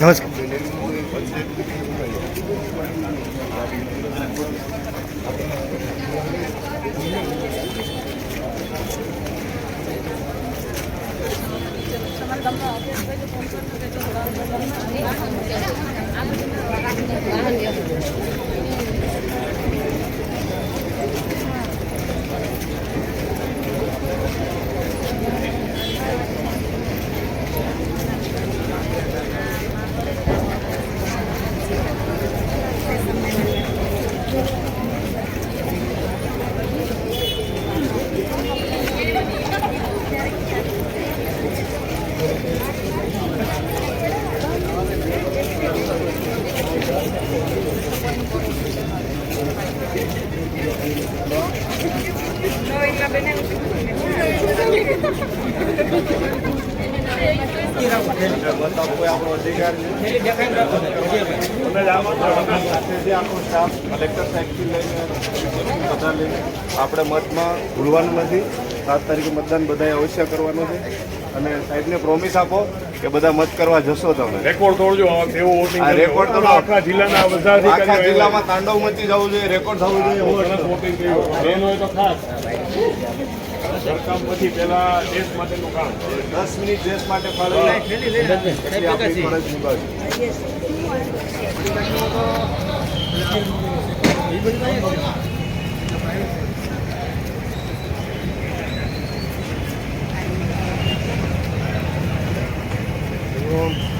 नमस्कार আমার গামলা অফিস থেকে ফোন করে তো বলা হলো আমি আমি આપણે મતમાં ભૂલવાનું નથી. સાત તારીખે મતદાન બધાએ અવશ્ય કરવાનું છે. અને સાહેબને પ્રોમિસ આપો કે બધા મત કરવા જશો તમે. રેકોર્ડ તોડજો એવો આ રેકોર્ડ તો આખા જિલ્લાના બધા આખા જિલ્લામાં તાંડવ મચી જવું જોઈએ રેકોર્ડ થવું જોઈએ. તો ખાસ. પછી પહેલા દેશ માટેનું કામ. દસ મિનિટ દેશ માટે ફાળવી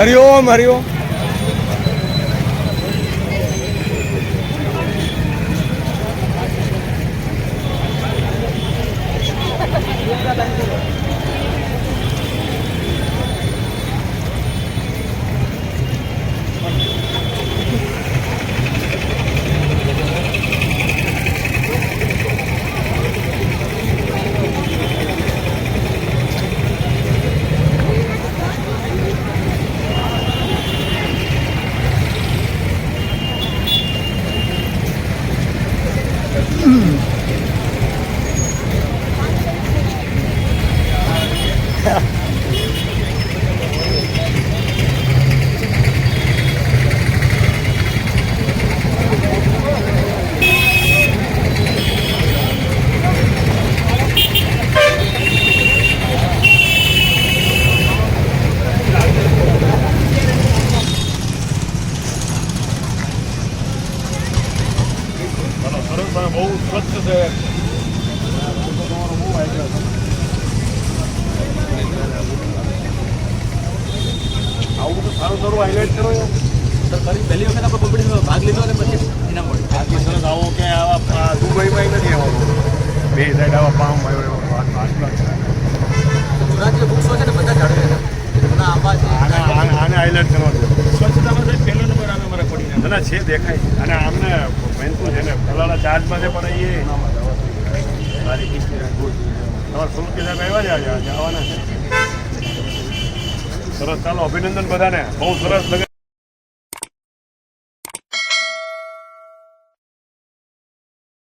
હરિઓમ હરિઓમ સરસ અને બહુ સ્વચ્છ છે આવું તો સારું સારું હાઇલાઇટ કરો. યાર. પહેલી વખત આપણે કોમ્પિટિશનમાં ભાગ લીધો અને પછી એના મળ્યું ભાગ લીધો આવો કે આવા દુબઈમાં નથી આવવાનું બે સાઈડ આવા પામ આવ્યો દેખાય અને આમને બનતું છે ને, ફલાણા ચાર્જમાં છે પણ એ તમારે સુલકી સાહેબ આવ્યા છે આજે, આવવાના સરસ, ચાલો અભિનંદન બધાને. બહુ સરસ લગે